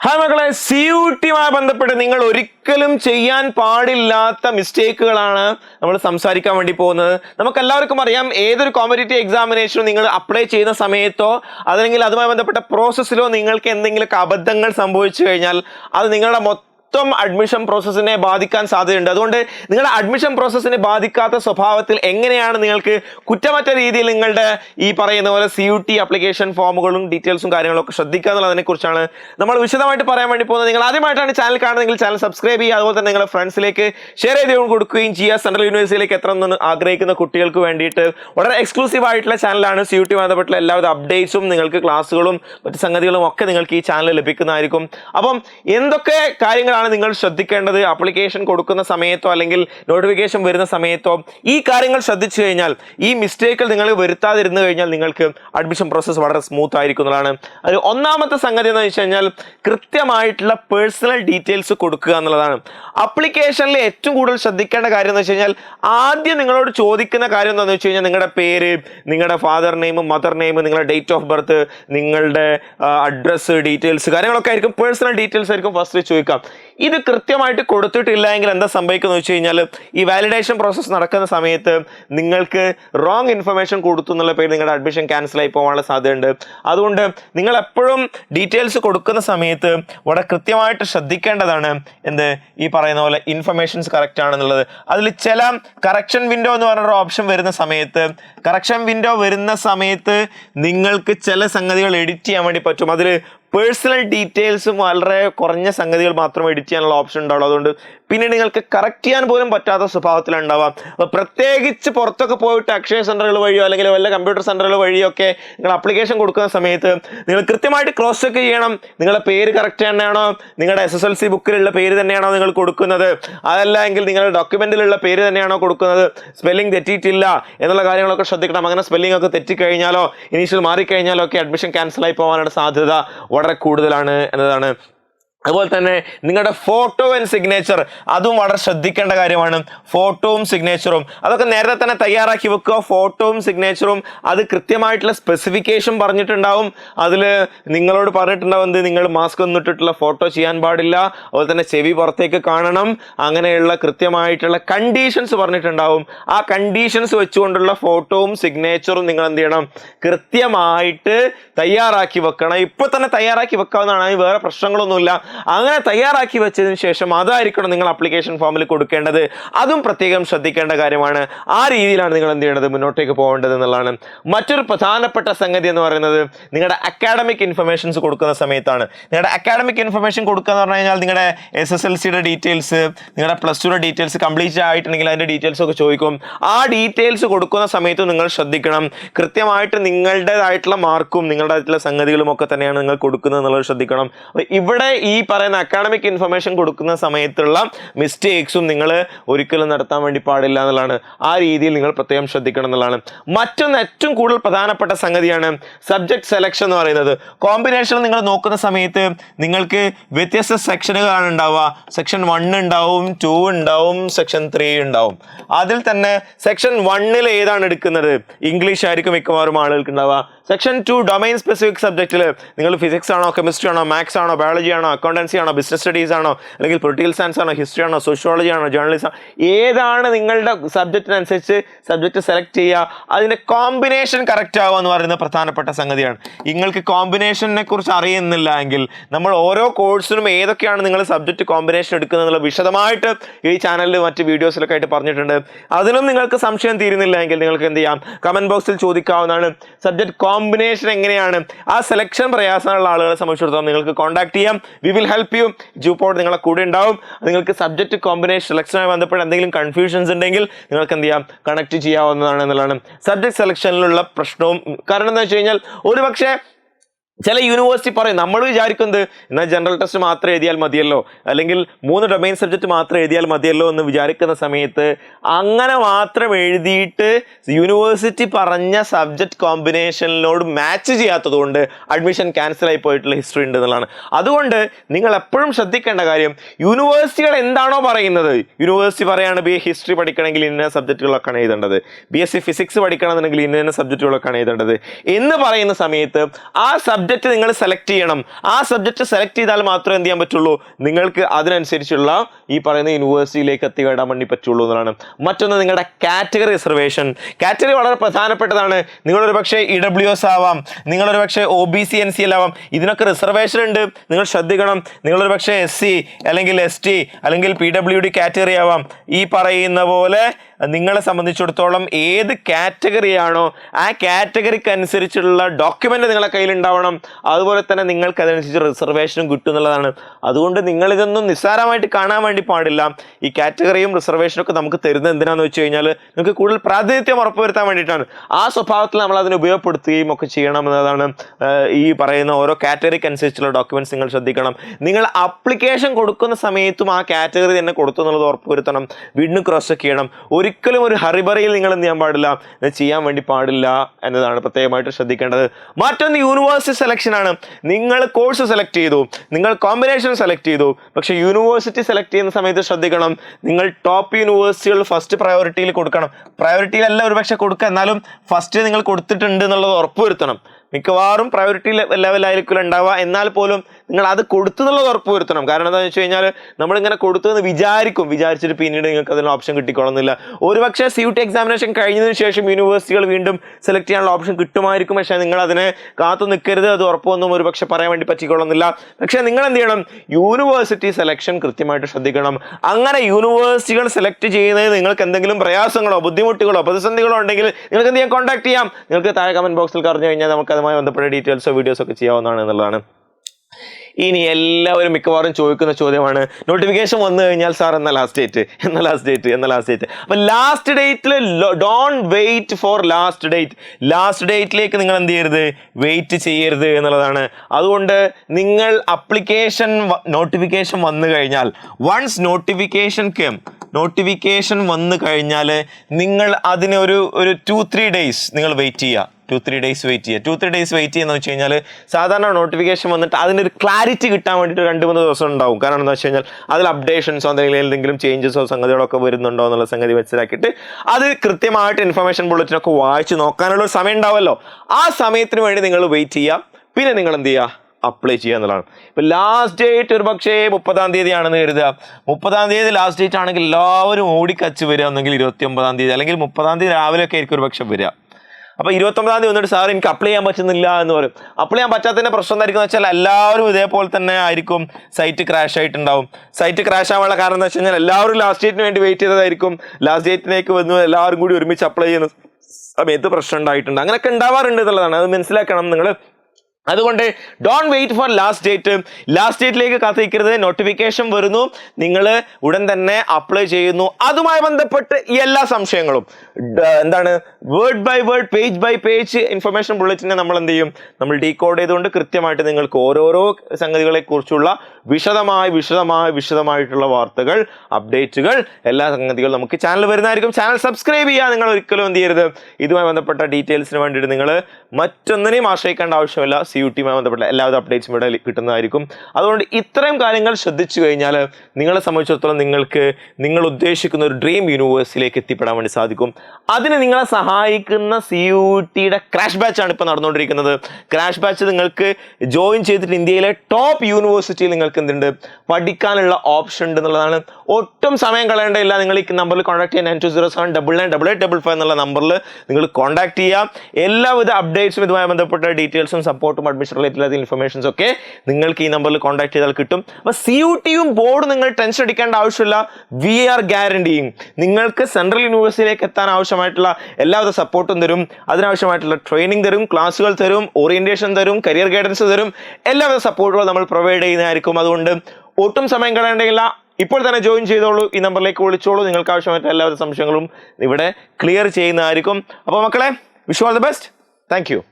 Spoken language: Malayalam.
ഹായ് മക്കളെ സി യു ടിയുമായി ബന്ധപ്പെട്ട് നിങ്ങൾ ഒരിക്കലും ചെയ്യാൻ പാടില്ലാത്ത മിസ്റ്റേക്കുകളാണ് നമ്മൾ സംസാരിക്കാൻ വേണ്ടി പോകുന്നത്. നമുക്ക് എല്ലാവർക്കും അറിയാം ഏതൊരു കോമ്പറ്റേറ്റീവ് എക്സാമിനേഷനും നിങ്ങൾ അപ്ലൈ ചെയ്യുന്ന സമയത്തോ അതല്ലെങ്കിൽ അതുമായി ബന്ധപ്പെട്ട പ്രോസസ്സിലോ നിങ്ങൾക്ക് എന്തെങ്കിലുമൊക്കെ അബദ്ധങ്ങൾ സംഭവിച്ചു കഴിഞ്ഞാൽ അത് നിങ്ങളുടെ മൊത്തം അഡ്മിഷൻ പ്രോസസ്സിനെ ബാധിക്കാൻ സാധ്യതയുണ്ട്. അതുകൊണ്ട് നിങ്ങളുടെ അഡ്മിഷൻ പ്രോസസ്സിനെ ബാധിക്കാത്ത സ്വഭാവത്തിൽ എങ്ങനെയാണ് നിങ്ങൾക്ക് കുറ്റമറ്റ രീതിയിൽ നിങ്ങളുടെ ഈ പറയുന്ന പോലെ സി യു ടി അപ്ലിക്കേഷൻ ഫോമുകളും ഡീറ്റെയിൽസും കാര്യങ്ങളും ഒക്കെ ശ്രദ്ധിക്കുക എന്നുള്ളതിനെ കുറിച്ചാണ് നമ്മൾ വിശദമായിട്ട് പറയാൻ വേണ്ടി പോകുന്നത്. നിങ്ങൾ ആദ്യമായിട്ടാണ് ചാനൽ കാണുന്നതെങ്കിൽ ചാനൽ സബ്സ്ക്രൈബ് ചെയ്യുക. അതുപോലെ തന്നെ നിങ്ങളുടെ ഫ്രണ്ട്സിലേക്ക് ഷെയർ ചെയ്ത് കൊടുക്കുകയും ചെയ്യുക. സെൻട്രൽ യൂണിവേഴ്സിറ്റിയിലേക്ക് എത്ര എന്ന് ആഗ്രഹിക്കുന്ന കുട്ടികൾക്ക് വേണ്ടിയിട്ട് വളരെ എക്സ്ക്ലൂസീവ് ആയിട്ടുള്ള ചാനലാണ് സി യു ടി ബന്ധപ്പെട്ടുള്ള എല്ലാവിധ അപ്ഡേറ്റ്സും നിങ്ങൾക്ക് ക്ലാസ്സുകളും മറ്റ് സംഗതികളും ഒക്കെ നിങ്ങൾക്ക് ഈ ചാനൽ ലഭിക്കുന്നതായിരിക്കും. അപ്പം എന്തൊക്കെ കാര്യങ്ങളാണ് നിങ്ങൾ ശ്രദ്ധിക്കേണ്ടത്? ആപ്ലിക്കേഷൻ കൊടുക്കുന്ന സമയത്തോ അല്ലെങ്കിൽ നോട്ടിഫിക്കേഷൻ വരുന്ന സമയത്തോ ഈ കാര്യങ്ങൾ ശ്രദ്ധിച്ചു കഴിഞ്ഞാൽ ഈ മിസ്റ്റേക്കുകൾ നിങ്ങൾ വരുത്താതിരുന്നു കഴിഞ്ഞാൽ നിങ്ങൾക്ക് അഡ്മിഷൻ പ്രോസസ്സ് വളരെ സ്മൂത്ത് ആയിരിക്കുന്നതാണ്. അത് ഒന്നാമത്തെ സംഗതി എന്ന് വെച്ച് കഴിഞ്ഞാൽ കൃത്യമായിട്ടുള്ള പേഴ്സണൽ ഡീറ്റെയിൽസ് കൊടുക്കുക എന്നുള്ളതാണ്. അപ്ലിക്കേഷനിൽ ഏറ്റവും കൂടുതൽ ശ്രദ്ധിക്കേണ്ട കാര്യം എന്ന് വെച്ച് കഴിഞ്ഞാൽ ആദ്യം നിങ്ങളോട് ചോദിക്കുന്ന കാര്യം എന്താണെന്ന് വെച്ച് കഴിഞ്ഞാൽ നിങ്ങളുടെ പേര് നിങ്ങളുടെ ഫാദർ നെയിം മദർ നെയിം നിങ്ങളുടെ ഡേറ്റ് ഓഫ് ബർത്ത് നിങ്ങളുടെ അഡ്രസ്സ് ഡീറ്റെയിൽസ് കാര്യങ്ങളൊക്കെ ആയിരിക്കും. പേഴ്സണൽ ഡീറ്റെയിൽസ് ആയിരിക്കും ഫസ്റ്റ് ചോദിക്കാം ഇത് കൃത്യമായിട്ട് കൊടുത്തിട്ടില്ല എങ്കിൽ എന്താ സംഭവിക്കുന്നത് വെച്ച് കഴിഞ്ഞാൽ ഈ വാലിഡേഷൻ പ്രോസസ്സ് നടക്കുന്ന സമയത്ത് നിങ്ങൾക്ക് റോങ് ഇൻഫർമേഷൻ കൊടുത്തു എന്നുള്ള പേര് നിങ്ങളുടെ അഡ്മിഷൻ ക്യാൻസൽ ആയി പോകാനുള്ള സാധ്യതയുണ്ട്. അതുകൊണ്ട് നിങ്ങൾ എപ്പോഴും ഡീറ്റെയിൽസ് കൊടുക്കുന്ന സമയത്ത് വളരെ കൃത്യമായിട്ട് ശ്രദ്ധിക്കേണ്ടതാണ് എന്ത്? ഈ പറയുന്ന പോലെ ഇൻഫർമേഷൻസ് കറക്റ്റ് ആണെന്നുള്ളത്. അതിൽ ചില കറക്ഷൻ വിൻഡോ എന്ന് പറഞ്ഞൊരു ഓപ്ഷൻ വരുന്ന സമയത്ത് കറക്ഷൻ വിൻഡോ വരുന്ന സമയത്ത് നിങ്ങൾക്ക് ചില സംഗതികൾ എഡിറ്റ് ചെയ്യാൻ വേണ്ടി പറ്റും. അതിൽ പേഴ്സണൽ ഡീറ്റെയിൽസും വളരെ കുറഞ്ഞ സംഗതികൾ മാത്രം എഡിറ്റ് ചെയ്യാനുള്ള ഓപ്ഷൻ ഉണ്ടാവുള്ളൂ. അതുകൊണ്ട് പിന്നീട് നിങ്ങൾക്ക് കറക്റ്റ് ചെയ്യാൻ പോലും പറ്റാത്ത സ്വഭാവത്തിലുണ്ടാവാം അപ്പോൾ പ്രത്യേകിച്ച് പുറത്തൊക്കെ പോയിട്ട് അക്ഷയ സെന്ററുകൾ വഴിയോ അല്ലെങ്കിൽ വല്ല കമ്പ്യൂട്ടർ സെന്ററുകൾ വഴിയൊക്കെ നിങ്ങൾ അപ്ലിക്കേഷൻ കൊടുക്കുന്ന സമയത്ത് നിങ്ങൾ കൃത്യമായിട്ട് ക്രോസ് ചെക്ക് ചെയ്യണം. നിങ്ങളുടെ പേര് കറക്റ്റ് തന്നെയാണോ? നിങ്ങളുടെ എസ് എസ് എൽ സി ബുക്കിലുള്ള പേര് തന്നെയാണോ നിങ്ങൾ കൊടുക്കുന്നത്? അതല്ല എങ്കിൽ നിങ്ങളുടെ ഡോക്യുമെന്റിലുള്ള പേര് തന്നെയാണോ കൊടുക്കുന്നത്? സ്പെല്ലിംഗ് തെറ്റിയിട്ടില്ല എന്നുള്ള കാര്യങ്ങളൊക്കെ ശ്രദ്ധിക്കണം. അങ്ങനെ സ്പെല്ലിംഗ് ഒക്കെ തെറ്റിക്കഴിഞ്ഞാലോ ഇനീഷ്യൽ മാറിക്കഴിഞ്ഞാലോ ഒക്കെ അഡ്മിഷൻ ക്യാൻസൽ ആയി പോകാനുള്ള സാധ്യത. വളരെ കൂടുതലാണ് എന്നതാണ് അതുപോലെ തന്നെ നിങ്ങളുടെ ഫോട്ടോ ആൻഡ് സിഗ്നേച്ചർ അതും വളരെ ശ്രദ്ധിക്കേണ്ട കാര്യമാണ്. ഫോട്ടോവും സിഗ്നേച്ചറും അതൊക്കെ നേരത്തെ തന്നെ തയ്യാറാക്കി വെക്കുക. ഫോട്ടോവും സിഗ്നേച്ചറും അത് കൃത്യമായിട്ടുള്ള സ്പെസിഫിക്കേഷൻ പറഞ്ഞിട്ടുണ്ടാവും. അതിൽ നിങ്ങളോട് പറഞ്ഞിട്ടുണ്ടാവും നിങ്ങൾ മാസ്ക് ഒന്നും ഇട്ടിട്ടുള്ള ഫോട്ടോ ചെയ്യാൻ പാടില്ല. അതുപോലെ തന്നെ ചെവി പുറത്തേക്ക് കാണണം. അങ്ങനെയുള്ള കൃത്യമായിട്ടുള്ള കണ്ടീഷൻസ് പറഞ്ഞിട്ടുണ്ടാവും. ആ കണ്ടീഷൻസ് വെച്ചുകൊണ്ടുള്ള ഫോട്ടോവും സിഗ്നേച്ചറും നിങ്ങൾ എന്ത് ചെയ്യണം? കൃത്യമായിട്ട് തയ്യാറാക്കി വെക്കണം. ഇപ്പോൾ തന്നെ തയ്യാറാക്കി വെക്കാവുന്നതാണ്. അതിന് വേറെ പ്രശ്നങ്ങളൊന്നുമില്ല. അങ്ങനെ തയ്യാറാക്കി വെച്ചതിന് ശേഷം അതായിരിക്കണം നിങ്ങൾ അപ്ലിക്കേഷൻ ഫോമിൽ കൊടുക്കേണ്ടത്. അതും പ്രത്യേകം ശ്രദ്ധിക്കേണ്ട കാര്യമാണ്. ആ രീതിയിലാണ് നിങ്ങൾ എന്ത് ചെയ്യേണ്ടത്? മുന്നോട്ടേക്ക് പോകേണ്ടത് എന്നുള്ളതാണ്. മറ്റൊരു പ്രധാനപ്പെട്ട സംഗതി എന്ന് പറയുന്നത് നിങ്ങളുടെ അക്കാഡമിക് ഇൻഫർമേഷൻസ് കൊടുക്കുന്ന സമയത്താണ്. നിങ്ങളുടെ അക്കാഡമിക് ഇൻഫർമേഷൻ കൊടുക്കുക എന്ന് പറഞ്ഞു കഴിഞ്ഞാൽ നിങ്ങളുടെ എസ് എസ് എൽ സിയുടെ ഡീറ്റെയിൽസ് നിങ്ങളുടെ പ്ലസ് ടുയുടെ ഡീറ്റെയിൽസ് കംപ്ലീറ്റ് ആയിട്ടുണ്ടെങ്കിൽ അതിന്റെ ഡീറ്റെയിൽസ് ഒക്കെ ചോദിക്കും. ആ ഡീറ്റെയിൽസ് കൊടുക്കുന്ന സമയത്ത് നിങ്ങൾ ശ്രദ്ധിക്കണം. കൃത്യമായിട്ട് നിങ്ങളുടേതായിട്ടുള്ള മാർക്കും നിങ്ങളുടേതായിട്ടുള്ള സംഗതികളും ഒക്കെ തന്നെയാണ് നിങ്ങൾ കൊടുക്കുന്നത് എന്നുള്ളത് ശ്രദ്ധിക്കണം. ഇവിടെ ഈ പറയുന്ന അക്കാഡമിക് ഇൻഫർമേഷൻ കൊടുക്കുന്ന സമയത്തുള്ള മിസ്റ്റേക്സും നിങ്ങൾ ഒരിക്കലും നടത്താൻ വേണ്ടി പാടില്ല എന്നുള്ളതാണ്. ആ രീതിയിൽ നിങ്ങൾ പ്രത്യേകം ശ്രദ്ധിക്കണം എന്നുള്ളതാണ്. മറ്റൊന്ന് ഏറ്റവും കൂടുതൽ പ്രധാനപ്പെട്ട സംഗതിയാണ് സബ്ജക്ട് സെലക്ഷൻ എന്ന് പറയുന്നത്. കോമ്പിനേഷൻ നിങ്ങൾ നോക്കുന്ന സമയത്ത് നിങ്ങൾക്ക് വ്യത്യസ്ത സെക്ഷനുകളാണ് ഉണ്ടാവുക. സെക്ഷൻ വൺ ഉണ്ടാവും ടു ഉണ്ടാവും സെക്ഷൻ ത്രീ ഉണ്ടാവും. അതിൽ തന്നെ സെക്ഷൻ വണ്ണിൽ ഏതാണ് എടുക്കുന്നത്? ഇംഗ്ലീഷ് ആയിരിക്കും മിക്കവാറും ആളുകൾക്ക് ഉണ്ടാവുക. സെക്ഷൻ ടു ഡൊമൈൻ സ്പെസിഫിക് സബ്ജക്റ്റിൽ നിങ്ങൾ ഫിസിക്സ് ആണോ കെമിസ്ട്രി ആണോ മാത്സ് ആണോ ബയോളജി ആണോ അക്കൗണ്ടൻസി ആണോ ബിസിനസ് സ്റ്റഡീസ് ആണോ അല്ലെങ്കിൽ പൊളിറ്റിക്കൽ സയൻസ് ആണോ ഹിസ്റ്ററി ആണോ സോഷ്യോളജി ആണോ ജേർണലിസം ഏതാണ് നിങ്ങളുടെ സബ്ജക്റ്റിനനുസരിച്ച് സബ്ജക്റ്റ് സെലക്ട് ചെയ്യുക അതിന്റെ കോമ്പിനേഷൻ കറക്റ്റ് ആവുക എന്ന് പറയുന്ന പ്രധാനപ്പെട്ട സംഗതിയാണ്. നിങ്ങൾക്ക് കോമ്പിനേഷനെ കുറിച്ച് അറിയുന്നില്ല എങ്കിൽ നമ്മൾ ഓരോ കോഴ്സിനും ഏതൊക്കെയാണ് നിങ്ങൾ സബ്ജക്റ്റ് കോമ്പിനേഷൻ എടുക്കുന്നത് എന്നുള്ള വിശദമായിട്ട് ഈ ചാനലിൽ മറ്റ് വീഡിയോസിലൊക്കെ ആയിട്ട് പറഞ്ഞിട്ടുണ്ട്. അതിനും നിങ്ങൾക്ക് സംശയം തീരുന്നില്ല എങ്കിൽ നിങ്ങൾക്ക് എന്ത് ചെയ്യാം? കമന്റ് ബോക്സിൽ ചോദിക്കാവുന്നതാണ്. സബ്ജക്റ്റ് കോമ്പിനേഷൻ എങ്ങനെയാണ്? ആ സെലക്ഷൻ പ്രയാസമുള്ള ആളുകളെ സംബന്ധിച്ചിടത്തോളം നിങ്ങൾക്ക് കോൺടാക്ട് ചെയ്യാം. We will help you support നിങ്ങളെ കൂടെ ഉണ്ടാവും. നിങ്ങൾക്ക് സബ്ജക്റ്റ് കോമ്പിനേഷൻ സെലക്ഷനുമായി ബന്ധപ്പെട്ട് എന്തെങ്കിലും കൺഫ്യൂഷൻസ് ഉണ്ടെങ്കിൽ നിങ്ങൾക്ക് എന്ത് ചെയ്യാം? കണക്ട് ചെയ്യാവുന്നതാണ് എന്നുള്ളതാണ്. സബ്ജക്ട് സെലക്ഷനിലുള്ള പ്രശ്നവും കാരണം എന്താ വെച്ച് കഴിഞ്ഞാൽ ഒരു പക്ഷേ ചില യൂണിവേഴ്സിറ്റി പറയും നമ്മൾ വിചാരിക്കുന്നത് എന്നാൽ ജനറൽ ടെസ്റ്റ് മാത്രം എഴുതിയാൽ മതിയല്ലോ. അല്ലെങ്കിൽ മൂന്ന് ഡൊമൈൻ സബ്ജക്റ്റ് മാത്രം എഴുതിയാൽ മതിയല്ലോ എന്ന് വിചാരിക്കുന്ന സമയത്ത് അങ്ങനെ മാത്രം എഴുതിയിട്ട് യൂണിവേഴ്സിറ്റി പറഞ്ഞ സബ്ജക്റ്റ് കോമ്പിനേഷനിനോട് മാച്ച് ചെയ്യാത്തത് കൊണ്ട് അഡ്മിഷൻ ആയി പോയിട്ടുള്ള ഹിസ്റ്ററി ഉണ്ട് എന്നുള്ളതാണ്. അതുകൊണ്ട് നിങ്ങൾ എപ്പോഴും ശ്രദ്ധിക്കേണ്ട കാര്യം യൂണിവേഴ്സിറ്റികൾ എന്താണോ പറയുന്നത്? യൂണിവേഴ്സിറ്റി പറയാണ് ബി ഹിസ്റ്ററി പഠിക്കണമെങ്കിൽ ഇന്ന സബ്ജക്റ്റുകളൊക്കെയാണ് എഴുതേണ്ടത്. ബി എസ് സി ഫിസിക്സ് പഠിക്കണമെന്നുണ്ടെങ്കിൽ ഇന്ന സബ്ജക്റ്റുകളൊക്കെയാണ് എഴുതേണ്ടത്. എന്ന് പറയുന്ന സമയത്ത് ആ സബ്ജക്ട് സബ്ജക്റ്റ് നിങ്ങൾ സെലക്ട് ചെയ്യണം. ആ സബ്ജക്റ്റ് സെലക്ട് ചെയ്താൽ മാത്രമേ എന്ത് ചെയ്യാൻ പറ്റുള്ളൂ? നിങ്ങൾക്ക് അതിനനുസരിച്ചുള്ള ഈ പറയുന്ന യൂണിവേഴ്സിറ്റിയിലേക്ക് എത്തിക്കേടാൻ വേണ്ടി പറ്റുള്ളൂ എന്നുള്ളതാണ് മറ്റൊന്ന് നിങ്ങളുടെ കാറ്റഗറി റിസർവേഷൻ കാറ്റഗറി വളരെ പ്രധാനപ്പെട്ടതാണ്. നിങ്ങളൊരു പക്ഷേ ഇ ഡബ്ല്യു എസ് ആവാം. നിങ്ങളൊരു പക്ഷേ O B C N C L ആവാം. ഇതിനൊക്കെ റിസർവേഷൻ ഉണ്ട്. നിങ്ങൾ ശ്രദ്ധിക്കണം. നിങ്ങളൊരു പക്ഷേ എസ് സി അല്ലെങ്കിൽ എസ് ടി അല്ലെങ്കിൽ പി ഡബ്ല്യു ഡി കാറ്റഗറി ആവാം. ഈ പറയുന്ന പോലെ നിങ്ങളെ സംബന്ധിച്ചിടത്തോളം ഏത് കാറ്റഗറിയാണോ ആ കാറ്റഗറിക്ക് അനുസരിച്ചുള്ള ഡോക്യുമെന്റ് നിങ്ങളെ കയ്യിലുണ്ടാവണം. അതുപോലെ തന്നെ നിങ്ങൾക്ക് അതനുസരിച്ച് റിസർവേഷനും കിട്ടും എന്നുള്ളതാണ്. അതുകൊണ്ട് നിങ്ങളിതൊന്നും നിസ്സാരമായിട്ട് കാണാൻ വേണ്ടി പാടില്ല. ഈ കാറ്റഗറിയും റിസർവേഷനും ഒക്കെ നമുക്ക് തരുന്നത് എന്തിനാന്ന് വെച്ച് കഴിഞ്ഞാൽ നിങ്ങൾക്ക് കൂടുതൽ പ്രാതിനിധ്യം ഉറപ്പുവരുത്താൻ വേണ്ടിയിട്ടാണ്. ആ സ്വഭാവത്തിൽ നമ്മൾ അതിനെ ഉപയോഗപ്പെടുത്തുകയും ഒക്കെ ചെയ്യണം എന്നതാണ് ഈ പറയുന്ന ഓരോ കാറ്റഗറിക്ക് അനുസരിച്ചുള്ള ഡോക്യുമെന്റ്സ് നിങ്ങൾ ശ്രദ്ധിക്കണം. നിങ്ങൾ അപ്ലിക്കേഷൻ കൊടുക്കുന്ന സമയത്തും ആ കാറ്റഗറി തന്നെ കൊടുത്തു എന്നുള്ളത് ഉറപ്പുവരുത്തണം. വീണ്ടും ക്രോസ് ചെക്ക് ചെയ്യണം ഒരിക്കലും ഒരു ഹറിബറിയിൽ നിങ്ങൾ എന്ത് ചെയ്യാൻ പാടില്ല? ചെയ്യാൻ വേണ്ടി പാടില്ല എന്നതാണ് പ്രത്യേകമായിട്ട് ശ്രദ്ധിക്കേണ്ടത്. മറ്റൊന്ന് യൂണിവേഴ്സിറ്റി സെലക്ഷൻ ആണ്. നിങ്ങൾ കോഴ്സ് സെലക്ട് ചെയ്തു. നിങ്ങൾ കോമ്പിനേഷൻ സെലക്ട് ചെയ്തു. പക്ഷേ യൂണിവേഴ്സിറ്റി സെലക്ട് ചെയ്യുന്ന സമയത്ത് ശ്രദ്ധിക്കണം. നിങ്ങൾ ടോപ്പ് യൂണിവേഴ്സിറ്റികൾ ഫസ്റ്റ് പ്രയോറിറ്റിയിൽ കൊടുക്കണം. പ്രയോറിറ്റിയിലല്ല ഒരുപക്ഷെ കൊടുക്കുക. എന്നാലും ഫസ്റ്റ് നിങ്ങൾ കൊടുത്തിട്ടുണ്ട് എന്നുള്ളത് ഉറപ്പുവരുത്തണം. മിക്കവാറും പ്രയോറിറ്റി ലെവലായിരിക്കും ഉണ്ടാവുക. എന്നാൽ പോലും നിങ്ങൾ അത് കൊടുത്തു എന്നുള്ളത് ഉറപ്പ് വരുത്തണം. കാരണം എന്താണെന്ന് വെച്ച് കഴിഞ്ഞാൽ നമ്മളിങ്ങനെ കൊടുത്തു എന്ന് വിചാരിക്കും. വിചാരിച്ചിട്ട് പിന്നീട് നിങ്ങൾക്ക് അതിന് ഓപ്ഷൻ കിട്ടിക്കൊള്ളുന്നില്ല. ഒരുപക്ഷെ സി യു ടി എക്സാമിനേഷൻ കഴിഞ്ഞതിന് ശേഷം യൂണിവേഴ്സിറ്റികൾ വീണ്ടും സെലക്ട് ചെയ്യാനുള്ള ഓപ്ഷൻ കിട്ടുമായിരിക്കും. പക്ഷേ നിങ്ങൾ അതിനെ കാത്തു നിൽക്കരുത്. അത് ഉറപ്പൊന്നും ഒരുപക്ഷെ പറയാൻ വേണ്ടി പറ്റിക്കൊള്ളുന്നില്ല. പക്ഷേ നിങ്ങൾ എന്ത് ചെയ്യണം? യൂണിവേഴ്സിറ്റി സെലക്ഷൻ കൃത്യമായിട്ട് ശ്രദ്ധിക്കണം. അങ്ങനെ യൂണിവേഴ്സിറ്റികൾ സെലക്ട് ചെയ്യുന്നത് നിങ്ങൾക്ക് എന്തെങ്കിലും പ്രയാസങ്ങളോ ബുദ്ധിമുട്ടുകളോ പ്രതിസന്ധികളോ ഉണ്ടെങ്കിൽ നിങ്ങൾക്ക് എന്ത് ചെയ്യാം? കോൺടാക്ട് ചെയ്യാം. നിങ്ങൾക്ക് താഴെ കമന്റ് ബോക്സിൽ പറഞ്ഞു കഴിഞ്ഞാൽ നമുക്ക് അതുമായി ബന്ധപ്പെട്ട ഡീറ്റെയിൽസോ വീഡിയോസോ ഒക്കെ ചെയ്യാവുന്നതാണ് എന്നുള്ളതാണ്. ഇനി എല്ലാവരും മിക്കവാറും ചോദിക്കുന്ന ചോദ്യമാണ് നോട്ടിഫിക്കേഷൻ വന്നു കഴിഞ്ഞാൽ സാർ എന്ന ലാസ്റ്റ് ഡേറ്റ് എന്ന ലാസ്റ്റ് ഡേറ്റ് എന്ന ലാസ്റ്റ് ഡേറ്റ് അപ്പം last ഡേറ്റിൽ don't wait for last date last ഡേറ്റിലേക്ക് നിങ്ങൾ എന്ത് ചെയ്യരുത്? വെയിറ്റ് ചെയ്യരുത് എന്നുള്ളതാണ്. അതുകൊണ്ട് നിങ്ങൾ അപ്ലിക്കേഷൻ നോട്ടിഫിക്കേഷൻ വന്നു കഴിഞ്ഞാൽ വൺസ് നോട്ടിഫിക്കേഷൻ കെം നോട്ടിഫിക്കേഷൻ വന്നു കഴിഞ്ഞാൽ നിങ്ങൾ അതിന് ഒരു ഒരു ടു ത്രീ ഡേയ്സ് നിങ്ങൾ വെയിറ്റ് ചെയ്യുക. ടു ത്രീ ഡേയ്സ് വെയിറ്റ് ചെയ്യുക. ടു ത്രീ ഡേയ്സ് വെയിറ്റ് ചെയ്യുന്ന വെച്ച് കഴിഞ്ഞാൽ സാധാരണ നോട്ടിഫിക്കേഷൻ വന്നിട്ട് അതിനൊരു ക്ലാരിറ്റി കിട്ടാൻ വേണ്ടിയിട്ട് രണ്ട് മൂന്ന് ദിവസം ഉണ്ടാവും. കാരണം എന്താ വെച്ച് കഴിഞ്ഞാൽ അതിൽ അപ്ഡേഷൻസോ എന്തെങ്കിലും എന്തെങ്കിലും ചേഞ്ചസോ സംഗതികളൊക്കെ വരുന്നുണ്ടോ എന്നുള്ള സംഗതി മനസ്സിലാക്കിയിട്ട് അത് കൃത്യമായിട്ട് ഇൻഫർമേഷൻ ബുള്ളറ്റിനൊക്കെ വായിച്ച് നോക്കാനുള്ള ഒരു സമയം ഉണ്ടാവുമല്ലോ. ആ സമയത്തിന് വേണ്ടി നിങ്ങൾ വെയിറ്റ് ചെയ്യുക. പിന്നെ നിങ്ങൾ എന്ത് ചെയ്യുക? അപ്ലൈ ചെയ്യുക എന്നുള്ളതാണ്. ഇപ്പം ലാസ്റ്റ് ഡേറ്റ് ഒരു പക്ഷേ മുപ്പതാം തീയതി ആണെന്ന് കരുതുക. മുപ്പതാം തീയതി ലാസ്റ്റ് ഡേറ്റ് ആണെങ്കിൽ എല്ലാവരും ഓടിക്കച്ച് വരിക എന്നെങ്കിൽ ഇരുപത്തി ഒമ്പതാം തീയതി അല്ലെങ്കിൽ മുപ്പതാം തീയതി രാവിലെ ഒക്കെ ആയിരിക്കും ഒരു പക്ഷെ വരിക. അപ്പോൾ ഇരുപത്തൊമ്പതാം തീയതി വന്നിട്ട് സാർ എനിക്ക് അപ്ലൈ ചെയ്യാൻ പറ്റുന്നില്ല എന്ന് പറയും. അപ്ലൈ ചെയ്യാൻ പറ്റാത്തതിന്റെ പ്രശ്നം എന്തായിരിക്കും എന്ന് വെച്ചാൽ എല്ലാവരും ഇതേപോലെ തന്നെ ആയിരിക്കും. സൈറ്റ് ക്രാഷ് ആയിട്ടുണ്ടാവും. സൈറ്റ് ക്രാഷ് ആവാനുള്ള കാരണം എന്ന് വെച്ച് കഴിഞ്ഞാൽ എല്ലാവരും ലാസ്റ്റ് ഡേറ്റിന് വേണ്ടി വെയിറ്റ് ചെയ്തതായിരിക്കും. ലാസ്റ്റ് ഡേറ്റിലേക്ക് വന്ന് എല്ലാവരും കൂടി ഒരുമിച്ച് അപ്ലൈ ചെയ്യുന്ന സമയത്ത് പ്രശ്നം ഉണ്ടായിട്ടുണ്ട്. അങ്ങനെയൊക്കെ ഉണ്ടാവാറുണ്ട് എന്നുള്ളതാണ്. അത് മനസ്സിലാക്കണം നിങ്ങൾ. അതുകൊണ്ട് don't wait for last date last ഡേറ്റിലേക്ക് കാത്തിരിക്കരുത്. നോട്ടിഫിക്കേഷൻ വരുന്നു. നിങ്ങൾ ഉടൻ തന്നെ അപ്ലൈ ചെയ്യുന്നു. അതുമായി ബന്ധപ്പെട്ട് എല്ലാ സംശയങ്ങളും. എന്താണ്? Word by word page by page information ബുള്ളറ്റിനെ നമ്മൾ എന്ത് ചെയ്യും? നമ്മൾ ഡീകോഡ് ചെയ്തുകൊണ്ട് കൃത്യമായിട്ട് നിങ്ങൾക്ക് ഓരോരോ സംഗതികളെ കുറിച്ചുള്ള വിശദമായ വിശദമായി വിശദമായിട്ടുള്ള വാർത്തകൾ അപ്ഡേറ്റുകൾ എല്ലാ സംഗതികളും നമുക്ക് ചാനൽ വരുന്നതായിരിക്കും. ചാനൽ സബ്സ്ക്രൈബ് ചെയ്യുക നിങ്ങൾ ഒരിക്കലും എന്ത് ചെയ്യരുത്. ഇതുമായി ബന്ധപ്പെട്ട ഡീറ്റെയിൽസിന് വേണ്ടിയിട്ട് നിങ്ങൾ മറ്റൊന്നിനെയും ആശ്രയിക്കേണ്ട ആവശ്യമില്ല. സി യു ടിയുമായി ബന്ധപ്പെട്ട എല്ലാവിധ അപ്ഡേറ്റ്സും ഇവിടെ കിട്ടുന്നതായിരിക്കും. അതുകൊണ്ട് ഇത്രയും കാര്യങ്ങൾ ശ്രദ്ധിച്ചു കഴിഞ്ഞാൽ നിങ്ങളെ സംബന്ധിച്ചിടത്തോളം നിങ്ങൾക്ക് നിങ്ങൾ ഉദ്ദേശിക്കുന്ന ഒരു ഡ്രീം യൂണിവേഴ്സിലേക്ക് എത്തിപ്പെടാൻ വേണ്ടി സാധിക്കും. അതിന് നിങ്ങളെ സഹായിക്കുന്ന സി യു ടിയുടെ ക്രാഷ് ബാച്ചാണ് ഇപ്പോൾ നടന്നുകൊണ്ടിരിക്കുന്നത്. ക്രാഷ് ബാച്ച് നിങ്ങൾക്ക് ജോയിൻ ചെയ്തിട്ട് ഇന്ത്യയിലെ ടോപ്പ് യൂണിവേഴ്സിറ്റിയിൽ നിങ്ങൾക്ക് എന്തുണ്ട്? പഠിക്കാനുള്ള ഓപ്ഷൻ ഉണ്ട് എന്നുള്ളതാണ്. ഒട്ടും സമയം കളയേണ്ടതില്ല. നിങ്ങൾ ഈ നമ്പറിൽ കോൺടാക്ട് ചെയ്യാൻ nine two zero seven double nine double eight double five എന്നുള്ള നമ്പറിൽ നിങ്ങൾ കോൺടാക്ട് ചെയ്യുക. എല്ലാവിധ അപ്ഡേറ്റ്സും ഇതുമായി ബന്ധപ്പെട്ട ഡീറ്റെയിൽസും സപ്പോർട്ടും അഡ്മിഷൻ റിലേറ്റഡ് ഇൻഫർമേഷൻസ് ഒക്കെ നിങ്ങൾക്ക് ഈ നമ്പറിൽ കോൺടാക്ട് ചെയ്താൽ കിട്ടും. അപ്പോൾ സി യു ടിയും ബോർഡ് നിങ്ങൾ ടെൻഷൻ അടിക്കേണ്ട ആവശ്യമില്ല. വി ആർ ഗ്യാരണ്ടിയും നിങ്ങൾക്ക് സെൻട്രൽ യൂണിവേഴ്സിറ്റിയിലേക്ക് എത്താൻ ആവശ്യമായിട്ടുള്ള എല്ലാവിധ സപ്പോർട്ടും തരും. അതിനാവശ്യമായിട്ടുള്ള ട്രെയിനിങ് തരും ക്ലാസ്സുകൾ തരും ഓറിയന്റേഷൻ തരും കരിയർ ഗൈഡൻസ് തരും. എല്ലാവിധ സപ്പോർട്ടുകളും നമ്മൾ പ്രൊവൈഡ് ചെയ്യുന്നതായിരിക്കും. അതുകൊണ്ട് ഒട്ടും സമയം കളയേണ്ടതില്ല. ഇപ്പോൾ തന്നെ ജോയിൻ ചെയ്തോളൂ. ഈ നമ്പറിലേക്ക് വിളിച്ചോളൂ. നിങ്ങൾക്ക് ആവശ്യമായിട്ടുള്ള എല്ലാവിധ സംശയങ്ങളും ഇവിടെ ക്ലിയർ ചെയ്യുന്നതായിരിക്കും. അപ്പോൾ മക്കളെ wish all the best thank